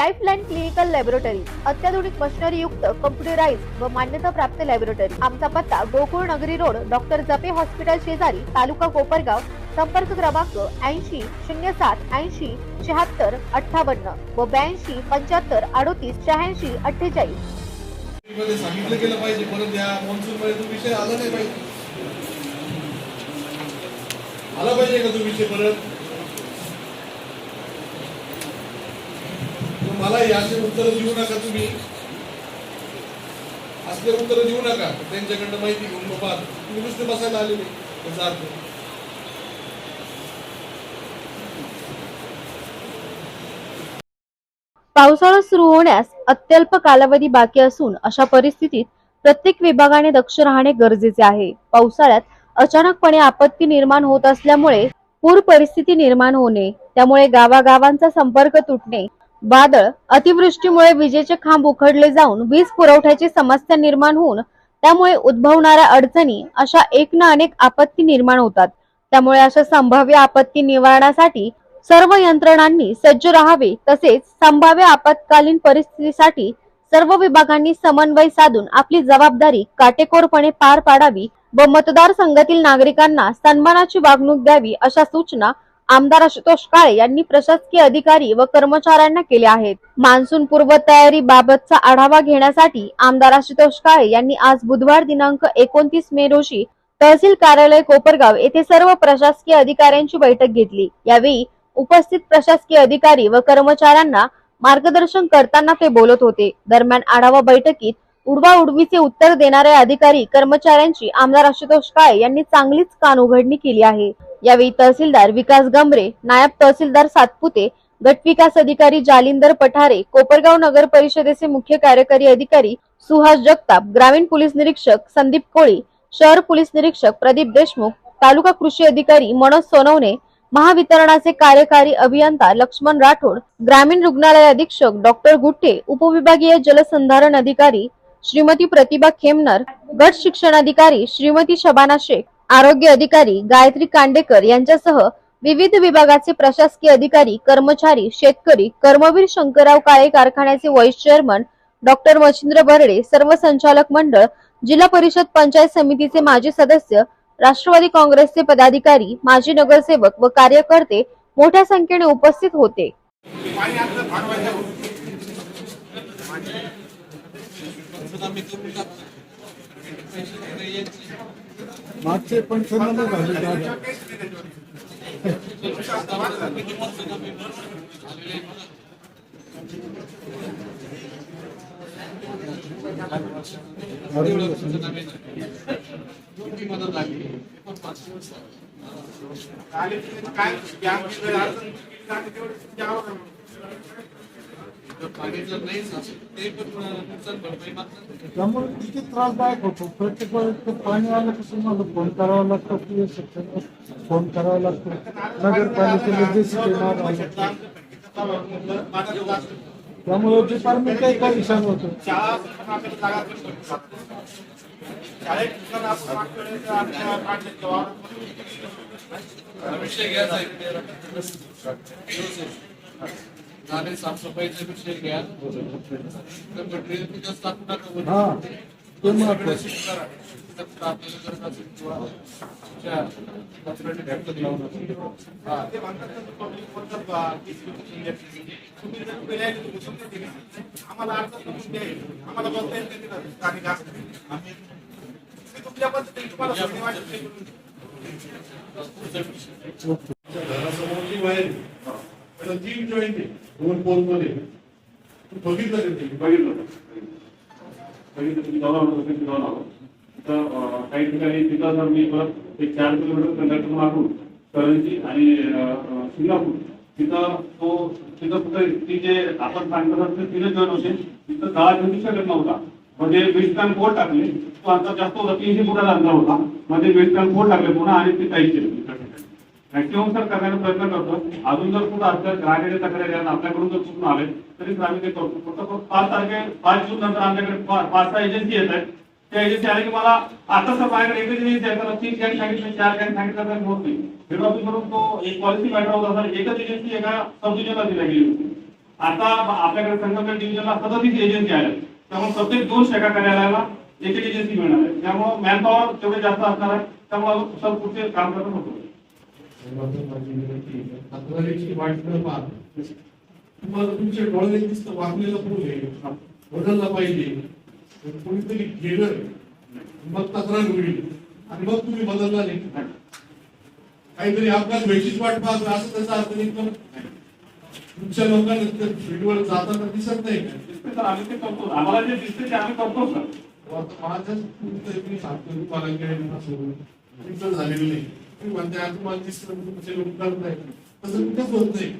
Lifeline clinical laboratory अत्याधुनिक machinery युक्त computerise व मान्यता प्राप्त लॅबोरेटरी आमचा पत्ता गोकुळ नगरी रोड डॉक्टर जपे हॉस्पिटल शेजारी तालुका कोपरगाव संपर्क क्रमांक ऐंशी शून्य सात ऐंशी शहात्तर अठ्ठावन्न व ब्याऐंशी पंच्याहत्तर अडोतीस शहाऐंशी अठ्ठेचाळीस. मध्ये सांगितलं गेलं पाहिजे परत या मॉन्सून मध्ये तो विषय आला नाही पाहिजे. आला पाहिजे का तो विषय परत तर मला याचे उत्तर देऊ नका तुम्ही. असले उत्तर देऊ नका. त्यांच्याकडनं माहिती घेऊन बाबा तुम्ही नुसते बसायला आलेले. त्याचा अर्थ. पावसाळा सुरू होण्यास अत्यल्प कालावधी बाकी असून अशा परिस्थितीत प्रत्येक विभागाने दक्ष राहणे गरजेचे आहे. पावसाळ्यात अचानकपणे आपत्ती निर्माण होत असल्यामुळे पूर परिस्थिती निर्माण होणे त्यामुळे गावागावांचा संपर्क तुटणे वादळ अतिवृष्टीमुळे विजेचे खांब उखडले जाऊन वीज पुरवठ्याची समस्या निर्माण होऊन त्यामुळे उद्भवणाऱ्या अडचणी अशा एक ना अनेक आपत्ती निर्माण होतात. त्यामुळे अशा संभाव्य आपत्ती निवारणासाठी सर्व यंत्रणांनी सज्ज राहावे तसेच संभाव्य आपत्कालीन परिस्थितीसाठी सर्व विभागांनी समन्वय साधून आपली जबाबदारी काटेकोरपणे पार पाडावी व मतदारसंघातील नागरिकांना सन्मानाची वागणूक द्यावी अशा सूचना आमदार आशुतोष काळे यांनी प्रशासकीय अधिकारी व कर्मचाऱ्यांना केले आहेत. मान्सून पूर्व तयारी बाबतचा आढावा घेण्यासाठी आमदार आशुतोष काळे यांनी आज बुधवार दिनांक एकोणतीस मे रोजी तहसील कार्यालय कोपरगाव येथे सर्व प्रशासकीय अधिकाऱ्यांची बैठक घेतली. यावेळी उपस्थित प्रशासकीय अधिकारी व कर्मचाऱ्यांना मार्गदर्शन करताना ते बोलत होते. दरम्यान आढावा बैठकीत उडवा उडवीचे उत्तर देणाऱ्या अधिकारी कर्मचाऱ्यांची आमदार आशुतोष काळे यांनी चांगलीच कान उघडणी केली आहे. यावेळी तहसीलदार विकास गंभरे नायब तहसीलदार सातपुते गट विकास अधिकारी जालिंदर पठारे कोपरगाव नगर परिषदेचे मुख्य कार्यकारी अधिकारी सुहास जगताप ग्रामीण पोलीस निरीक्षक संदीप कोळी शहर पोलीस निरीक्षक प्रदीप देशमुख तालुका कृषी अधिकारी मनोज सोनवणे महावितरणाचे कार्यकारी अभियंता लक्ष्मण राठोड ग्रामीण रुग्णालय अधीक्षक डॉक्टर गुट्टे उपविभागीय जलसंधारण अधिकारी श्रीमती प्रतिभा खेमनर गट शिक्षण अधिकारी श्रीमती शबाना शेख आरोग्य अधिकारी गायत्री कांडेकर यांच्यासह विविध विभागाचे प्रशासकीय अधिकारी कर्मचारी शेतकरी कर्मवीर शंकरराव काळे कारखान्याचे vice chairman doctor Machhindra Barde सर्व संचालक मंडळ जिल्हा परिषद पंचायत समितीचे माजी सदस्य राष्ट्रवादी काँग्रेसचे पदाधिकारी माजी नगरसेवक व कार्यकर्ते मोठ्या संख्येने उपस्थित होते. मागचे पंचनामे झाले काय मदत लागली त्यामुळे किती त्रासदायक होतो. प्रत्येक वेळेस पाणी आलं कसं मला फोन करावा लागतो पी एस फोन करावा लागतो. नगरपालिकेला जे येणार त्यामुळे डिपार्टमेंट काही परेशान होतो. विषय घ्यायचा नाले साफसफाईचा विषय घ्या तर मटेरियल. हा ते महत्वाचं कचऱ्याने ढकलत लावू नका. आम्हाला. आम्हाला बोलता येत. आम्ही तुमच्या पद्धतीने तुम्हाला. घरासमोर जी तीन जॉईंट आहे दोन पोलमध्ये बघितलं ते? बघितलं बघितलं तुम्ही जाऊन आलो तुम्ही जाऊन आलो. तिथं काही ठिकाणी तिथं जर मी परत एक चार किलोमीटर कंडक्टर मारून करंजी आणि सिंगापूर तिथं तो तिथं फक्त ती जे आपण सांगत असते तिथे जॉईन होते तिथं दहा दिवशी शकत नव्हता म्हणजे वेस्टर्न कोट टाकले. तो अंतर जास्त होता तीनशे फुटाचा अंतर होता. मध्ये वेस्टर्न कोट टाकले पुन्हा आणि ते काहीच केलं. मॅक्सिमम सर करण्याचा प्रयत्न करतो. अजून जर कुठं असल्या ग्राहकाच्या तक्रारी आहेत, आपल्याकडून जर चुकून आले तरी आम्ही ते करतो. फक्त पाच तारखे पाच जून नंतर आमच्याकडे पाच सहा एजन्सी येत आहेत. त्या एजन्सी आल्या की मला आता सर माझ्याकडे एकच एजन्सी आहे त्याला तीन कॅन सांगितलं चार कॅन सांगितलं तर होत नाही. हेड ऑफिस करून तो एक पॉलिसी मॅटर होता सर एकच एजन्सी एका सब डिव्हिजनला दिला गेली होती. आता आपल्याकडे संगमनेर डिव्हिजनला सदतीस एजन्सी आल्या त्यामुळे प्रत्येक दोन शाखा कार्यालयाला एक एक एजन्सी मिळणार आहे. त्यामुळे मॅनपॉवर तेवढे जास्त असणार आहे त्यामुळे सर पुढचे काम करणं होतं. तक्रारीची वाट न पाहता. तुम्हाला तुमच्या डोळ्याने दिसतं वाकलेला पूल आहे. बदलला पाहिजे. तर कोणीतरी गेलं मग तक्रार होईल. आणि मग तुम्ही बदलला नाही काहीतरी अपघात व्हायचीच वाट पाहतो असं त्याचा अर्थ नाही पण तुमच्या लोकांना फील्डवर जाताना दिसत नाही का? आम्ही ते करतो. आम्हाला जे दिसते ते आम्ही करतो सर. आता माझं कुठंतरी मी सांगतो तुम्हाला तिथं झालेलं नाही. तुम्ही म्हणते आता तुम्हाला तुमचे लोक करत नाही तसं कुठेच होत नाही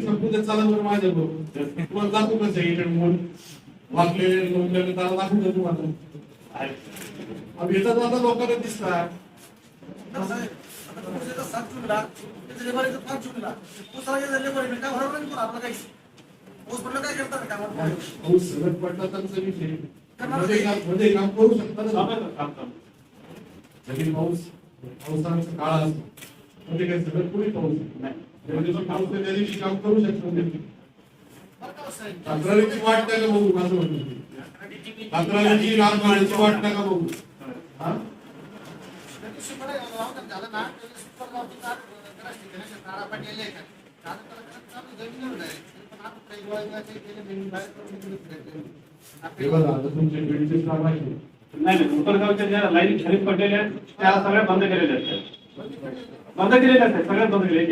संपूर्ण बरं माझ्या बरोबर तुम्हाला दाखवू कसं इकडे मोड वाकलेले लोकलेले त्याला दाखवू का तुम्हाला येतात आता लोकांना दिसतात आहे? आता सात जूनला, पाच जूनला. काय होणार नाही आपलं काही ऊस काय करतात कामात? पाऊस सगळं पडला त्यांचा विषय काममध्ये काम करू शकता ना चालू आहे सर, काम चालू आहे. जरी पाऊस पावसाचा काळ असतो मध्ये काय सगळं पुढे पाऊस नाही. दिवशी पाऊस त्या दिवशी काम करू शकतो हो साहेब? तक्रारीची वाट नका बघू माझं म्हणणं तक्रारीची राम काढायची वाट नका बघू हा झालं ना, नाही, नाही ज्या लाईन खाली पडलेल्या आहेत त्या सगळ्या बंद केलेल्या आहेत बंद केलेल्या आहेत सगळ्या बंद केले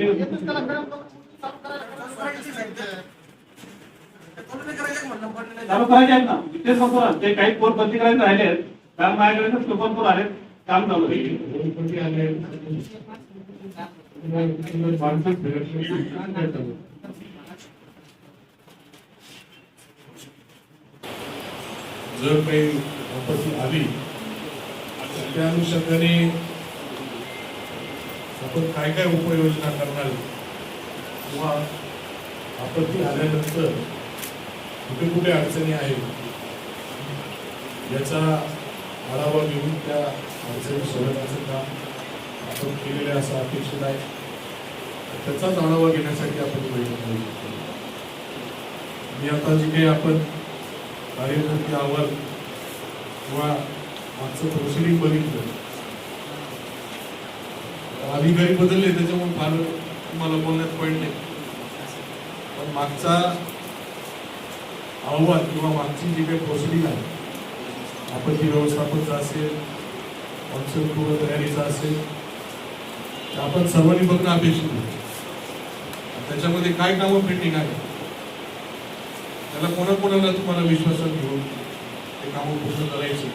चालू ते करायचे आहेत ना तेच म्हणतो ना ते काही पोर बंदी करायचे राहिले आहेत कारण माझ्याकडे कुपन पोर आहेत काम चालू आहे कोणकोणती आले माणसं फिरत नाही, काय नाही चालू. जर काही आपत्ती आली त्या अनुषंगाने आपण काय काय उपाययोजना करणार? किंवा आपत्ती आल्यानंतर कुठे कुठे अडचणी आहेत? याचा आढावा घेऊन त्या अडचणी सोडवण्याचं काम आपण केलेले असं अपेक्षित आहे. त्याचाच आढावा घेण्यासाठी आपण प्रयत्न बैठक शकतो मी आता जे काही आपण कार्यकृती अहवाल किंवा मागचं प्रोसिडिंग बघितलं. अधिकारी बदलले त्याच्यामुळे फार तुम्हाला बोलण्यात पॉईंट नाही. पण मागचा अहवाल किंवा मागची जी काही प्रोसिडिंग आहे आपत्ती व्यवस्थापनचा असेल ऑनसन पूर्व तयारीचा असेल आपण सर्वांनी बघणं अपेक्षित आहे. त्याच्यामध्ये काय कामं पेंडिंग आहे? त्याला कोणाकोणाला तुम्हाला विश्वासात घेऊन ते कामं पूर्ण करायचे.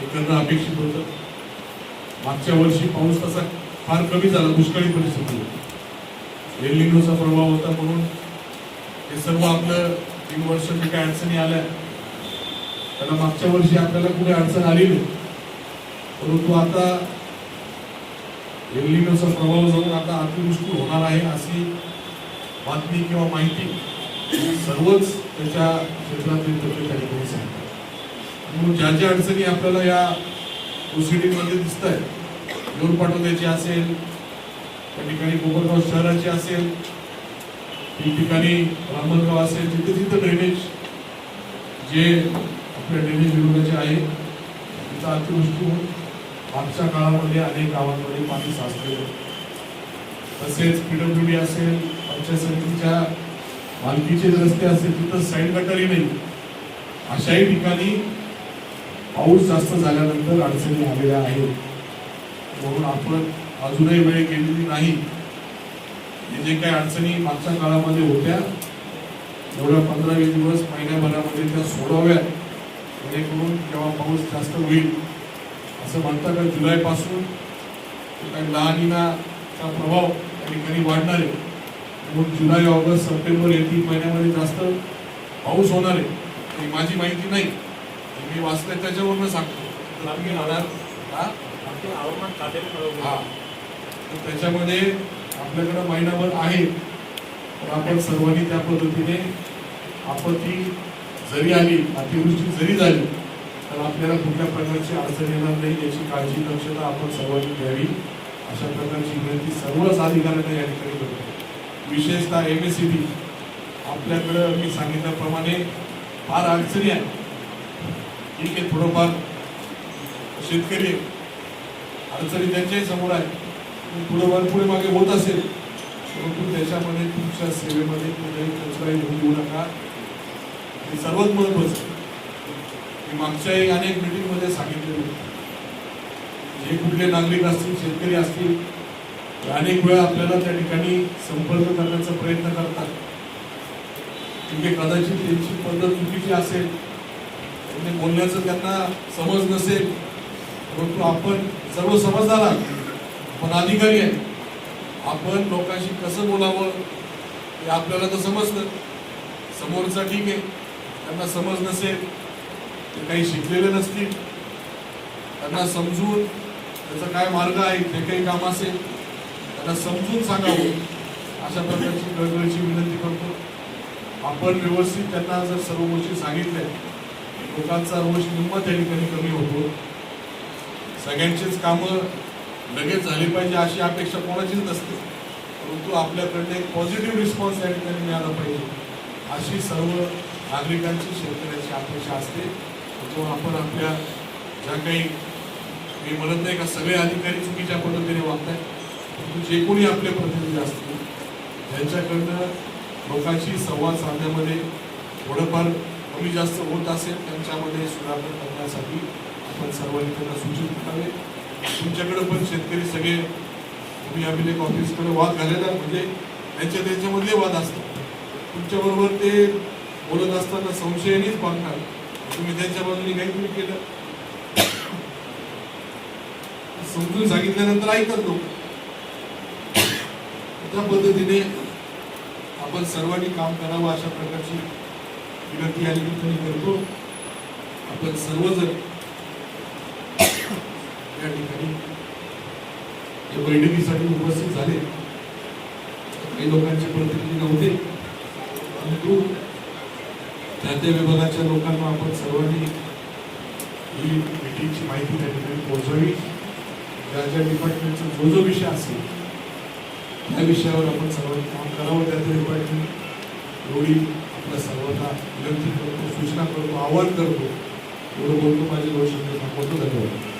हे करणं अपेक्षित होतं. मागच्या वर्षी पाऊस तसा फार कमी झाला दुष्काळी परिस्थिती. होती एलिनोचा प्रभाव होता म्हणून हे सर्व आपलं तीन वर्ष जे काही अडचणी आल्या. त्याला मागच्या वर्षी आपल्याला कुठे अडचण आली नाही. परंतु आता एलिनोचा प्रभाव जाऊन आता अतिवृष्टी होणार आहे अशी बातमी किंवा माहिती सर्वच त्याच्या क्षेत्रातील तज्ञ त्या ठिकाणी सांगतात म्हणून ज्या ज्या अडचणी आपल्याला या प्रोसिडिंगमध्ये दिसत आहेत लोन पाठवण्याची असेल त्या ठिकाणी कोपरगाव शहराची असेल ठिकठिकाणी रामनगाव असेल तिथे तिथं ड्रेनेज जे आपल्या ड्रेनेज विभागाचे आहे तिथं अतिवृष्टी होऊन मागच्या काळामध्ये अनेक गावांमध्ये पाणी साचलेलं आहे. तसेच पीडब्ल्यूडी असेल पंचायत समितीच्या मालकीचे रस्ते असतील तिथं साईड गटारी नाही. अशाही ठिकाणी पाऊस जास्त झाल्यानंतर अडचणी आलेल्या आहेत. म्हणून आपण अजूनही वेळ गेलेली नाही. हे जे काही अडचणी मागच्या काळामध्ये होत्या एवढ्या पंधरा वीस दिवस महिन्याभरामध्ये त्या सोडवाव्या जेणेकरून जेव्हा पाऊस जास्त होईल असं म्हणतं का जुलैपासून काही लहानीचा प्रभाव या ठिकाणी वाढणार आहे. म्हणून जुलै ऑगस्ट सप्टेंबर या तीन महिन्यामध्ये जास्त पाऊस होणार आहे ही माझी माहिती नाही. मी वाचलंय त्याच्यावरनं सांगतो. तर आम्ही राहणार हा हा. तर त्याच्यामध्ये आपल्याकडं महिनाभर आहे तर आपण सर्वांनी त्या पद्धतीने आपत्ती जरी आली अतिवृष्टी जरी झाली तर आपल्याला कुठल्या प्रकारची अडचण येणार नाही याची काळजी दक्षता आपण सर्वांनी घ्यावी. अशा प्रकारची विनंती सर्वच अधिकाऱ्यांना या ठिकाणी करतो. विशेषतः एम एस सी बी आपल्याकडं मी सांगितल्याप्रमाणे फार अडचणी आहे ठीक आहे थोडंफार शेतकरी आहे. अडचणी त्यांच्याही समोर आहे पुढे थोडंफार पुढे मागे होत असेल परंतु त्याच्यामध्ये तुमच्या सेवेमध्ये कुठेही कचराही होऊ देऊ नका. हे सर्वात महत्वाचं मी मागच्याही अनेक मीटिंगमध्ये सांगितलेलं जे कुठले नागरिक असतील शेतकरी असतील अनेक वेळा आपल्याला त्या ठिकाणी संपर्क करण्याचा प्रयत्न करतात. म्हणजे कदाचित त्यांची पद्धत चुकीची असेल म्हणजे बोलण्याचं त्यांना समज नसेल परंतु आपण सर्व समजदार आहात आपण अधिकारी आहे आपण लोकांशी कसं बोलावं हे आपल्याला तर समजतं. समोरचा ठीक आहे त्यांना समज नसेल ते काही शिकलेले नसतील त्यांना समजून त्याचा काय मार्ग आहे ते काही काम असेल त्यांना समजून सांगावं. अशा प्रकारची कळकळीची विनंती करतो. आपण व्यवस्थित त्यांना जर सर्व गोष्टी सांगितल्या लोकांचा रोष निम्मा त्या ठिकाणी कमी होतो. सगळ्यांचीच कामं लगेच झाली पाहिजे अशी अपेक्षा कोणाचीच नसते. परंतु आपल्याकडनं एक पॉझिटिव्ह रिस्पॉन्स त्या ठिकाणी मिळाला पाहिजे. अशी सर्व नागरिकांची शेतकऱ्याची अपेक्षा असते. तो आपण आपल्या ज्या काही मी म्हणत नाही का सगळे अधिकारी चुकीच्या पद्धतीने वागतायत. जे कोणी आपले प्रतिनिधी असतील त्यांच्याकडनं लोकांशी संवाद साधण्यामध्ये थोडंफार कमी जास्त होत असेल त्यांच्यामध्ये सुधारणा करण्यासाठी आपण सर्वांनी त्यांना सूचित करावे. तुमच्याकडे पण शेतकरी सगळे तुम्ही अभिलेख ऑफिसकडे वाद घालेला म्हणजे त्यांच्या त्यांच्यामधले वाद असतात. तुमच्याबरोबर ते बोलत असताना संशयानेच बांधणार तुम्ही त्यांच्या बाजूने काहीतरी केलं. समजून सांगितल्यानंतर ऐकत लोक. त्या पद्धतीने आपण सर्वांनी काम करावं अशा प्रकारची विनंती या निमित्ताने करतो. आपण सर्वजण या ठिकाणी या बैठकीसाठी उपस्थित झाले. काही लोकांचे प्रतिनिधी नव्हते. परंतु त्या त्या विभागाच्या लोकांना आपण सर्वांनी ही मीटिंगची माहिती त्या ठिकाणी पोहोचावी. ज्या ज्या डिपार्टमेंटचा जो जो विषय असेल या विषयावर आपण सर्वांनी काम करावं. त्या त्या डिपार्टमेंट एवढी आपल्या सर्वांना विनंती करतो सूचना करतो आवाहन करतो. एवढं बोलतो माझे दोन शब्द थांबवतो धन्यवाद.